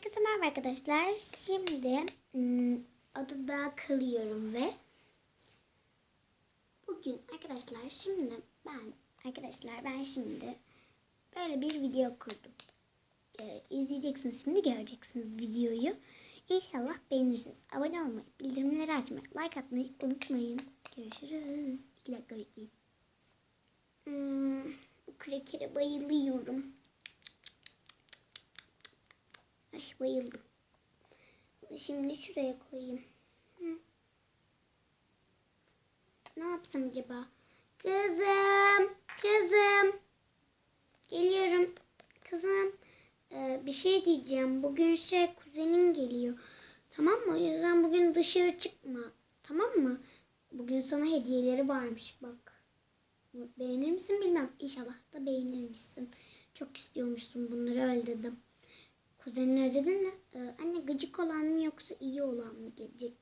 Herkese merhaba arkadaşlar. Şimdi ım, odada kalıyorum ve bugün arkadaşlar şimdi ben arkadaşlar ben şimdi böyle bir video kurdum. Ee, izleyeceksiniz şimdi göreceksiniz videoyu. İnşallah beğenirsiniz. Abone olmayı, bildirimleri açmayı, like atmayı unutmayın. Görüşürüz. İki dakika bekleyin. Hmm, bu krekere bayılıyorum. Ay bayıldım. Şimdi şuraya koyayım. Hı. Ne yapsam acaba? Kızım, kızım. Geliyorum. Kızım, ee, bir şey diyeceğim. Bugün şey kuzenin geliyor. Tamam mı? O yüzden bugün dışarı çıkma. Tamam mı? Bugün sana hediyeleri varmış bak. Beğenir misin bilmem. İnşallah da beğenirmişsin. Çok istiyormuşsun bunları öyle dedim. Kuzenini özledin mi? Ee, anne gıcık olan mı yoksa iyi olan mı gelecek?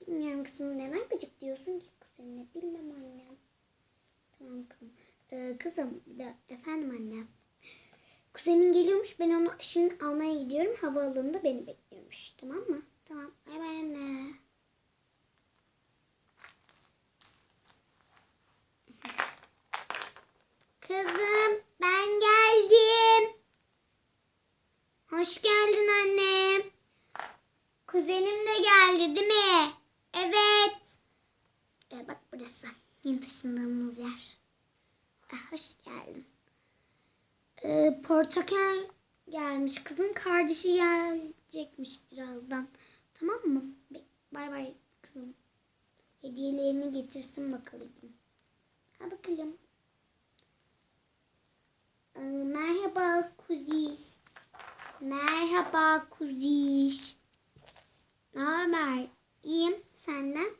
Bilmiyorum kızım neden gıcık diyorsun ki kuzenine? Bilmem annem. Tamam kızım. Ee, kızım bir de efendim anne. Kuzenin geliyormuş ben onu şimdi almaya gidiyorum. Havaalanında beni bekliyormuş. Tamam mı? Tamam. Bay bay anne. Kızım ben geldim. Hoş geldin anne. Kuzenim de geldi değil mi? Evet. Ee, bak burası. Yeni taşındığımız yer. Ah, hoş geldin. Ee, portakal gelmiş. Kızım kardeşi gelecekmiş birazdan. Tamam mı? Bay bay kızım. Hediyelerini getirsin bakalım. Ha bakalım. Ee, merhaba kuziş. Merhaba kuziş. Ne haber? İyiyim. Senden?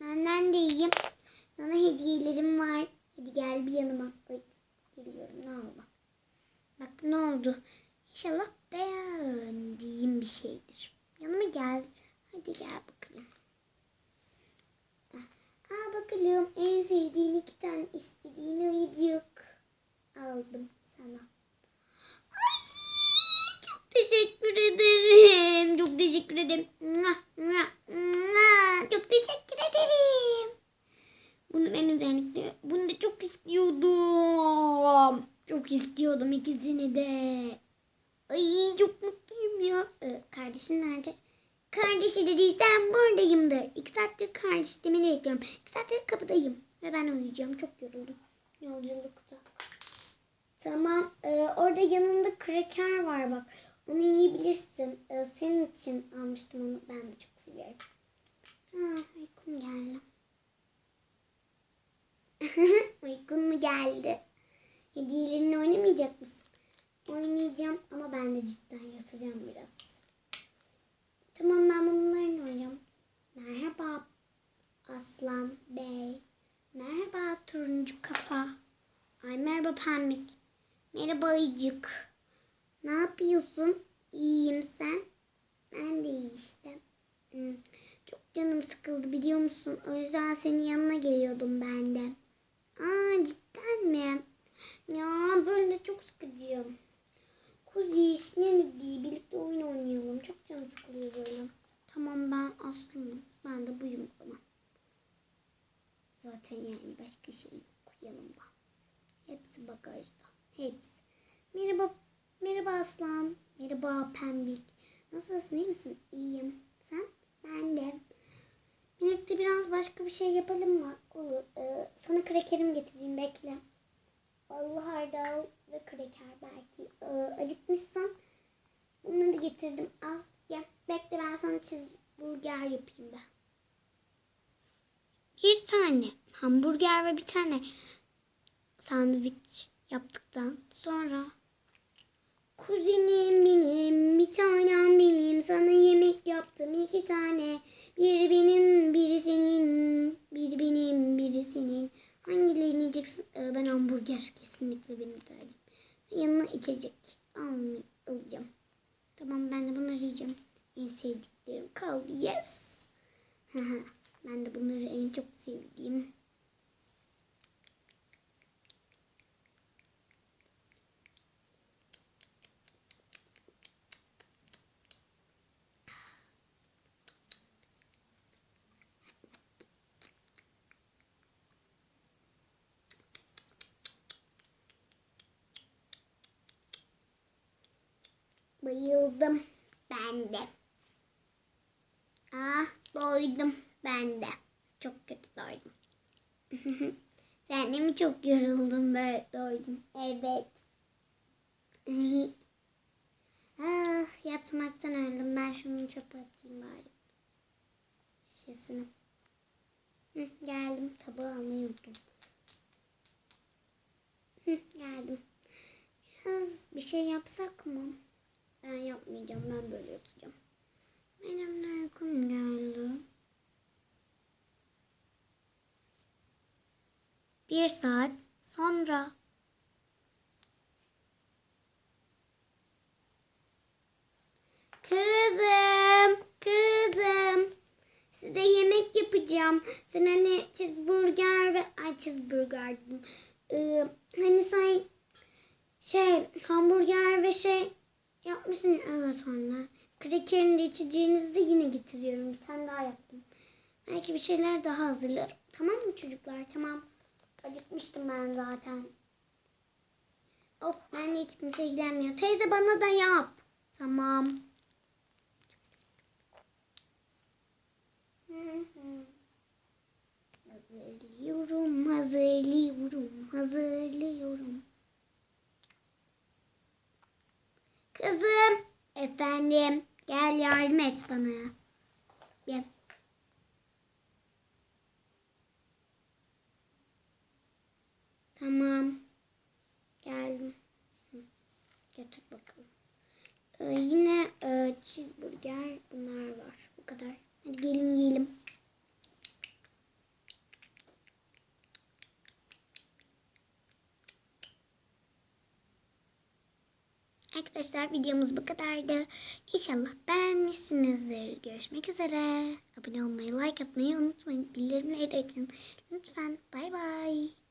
Benden de iyiyim. Sana hediyelerim var. Hadi gel bir yanıma. Geliyorum. Ne oldu? Bak ne oldu? İnşallah beğendiğim bir şeydir. Yanıma gel. Hadi gel bakalım. Aa bakalım en sevdiğin iki tane istediğin ayıcık aldım sana. Ay, çok teşekkür ederim. Çok teşekkür ederim. Mua, mua, mua. Çok teşekkür ederim. Bunu ben özellikle bunu da çok istiyordum. Çok istiyordum ikisini de. Ay çok Ee, kardeşin nerede? Kardeşi dediysen buradayımdır. İki saattir kardeş demeni bekliyorum. İki saattir kapıdayım. Ve ben uyuyacağım. Çok yoruldum. Yolculukta. Tamam. Ee, orada yanında kraker var bak. Onu yiyebilirsin. Ee, senin için almıştım onu. Ben de çok seviyorum. Ha, uykum geldi. Uykun mu geldi? Hediyelerini oynamayacak mısın? Oynayacağım ama ben de cidden yatacağım biraz. Tamam ben bunlarla oynayacağım. Merhaba Aslan Bey. Merhaba turuncu kafa. Ay merhaba pembik. Merhaba. Ne yapıyorsun? İyiyim sen? Ben de iyi işte. Çok canım sıkıldı biliyor musun? O yüzden senin yanına geliyordum ben de. Aa cidden mi? Ya böyle çok sıkıcı. Kuziş ne diye birlikte oyun oynayalım. Çok canım sıkılıyor böyle. Tamam ben aslanım. Ben de buyum o zaman. Zaten yani başka şey. Bagajda. Hepsi. Merhaba. Merhaba aslan. Merhaba pembik. Nasılsın iyi misin? İyiyim. Sen? Ben de. Birlikte biraz başka bir şey yapalım mı? Olur. Ee, sana krakerim getireyim bekle. Ballı hardal ve kraker belki. Ee, acıkmışsan bunları getirdim. Al gel. Bekle ben sana cheeseburger yapayım ben. Bir tane hamburger ve bir tane sandviç yaptıktan sonra Kuzenim benim, bir tanem benim, sana yemek yaptım iki tane. Biri benim, biri senin, biri benim, biri senin. Hangilerini yiyeceksin? Ee, ben hamburger kesinlikle benim tercihim. Yanına içecek almay alacağım. Tamam ben de bunları yiyeceğim. En sevdiklerim kaldı. Yes. ben de bunları en çok sevdiğim. Bayıldım. Ben de. Ah doydum. Ben de. Çok kötü doydum. Sen de mi çok yoruldun böyle doydun? Evet. ah, yatmaktan öldüm. Ben şunu çöpe atayım bari. Şişesini. Geldim. Tabağı almayı unuttum. Hı, geldim. Biraz bir şey yapsak mı? Ben yapmayacağım. Ben böyle yatacağım. Benim de uykum geldi. Bir saat sonra. Kızım, kızım. Size yemek yapacağım. Sen hani cheeseburger ve ay cheeseburger. Ee, hani sen şey hamburger ve şey yapmışsın. Evet anne. Krakerin de içeceğinizi de yine getiriyorum. Bir tane daha yaptım. Belki bir şeyler daha hazırlarım. Tamam mı çocuklar? Tamam. Acıkmıştım ben zaten. Oh ben de hiç kimse ilgilenmiyor. Teyze bana da yap. Tamam. Hazırlıyorum, hazırlıyorum, hazırlıyorum. Kızım, efendim, gel yardım et bana. Gel. Tamam. Geldim. Götür bakalım. Ee, yine e, cheeseburger bunlar var. Bu kadar. Hadi gelin yiyelim. Arkadaşlar videomuz bu kadardı. İnşallah beğenmişsinizdir. Görüşmek üzere. Abone olmayı, like atmayı unutmayın. Bildirimleri de açın. Lütfen. Bay bay.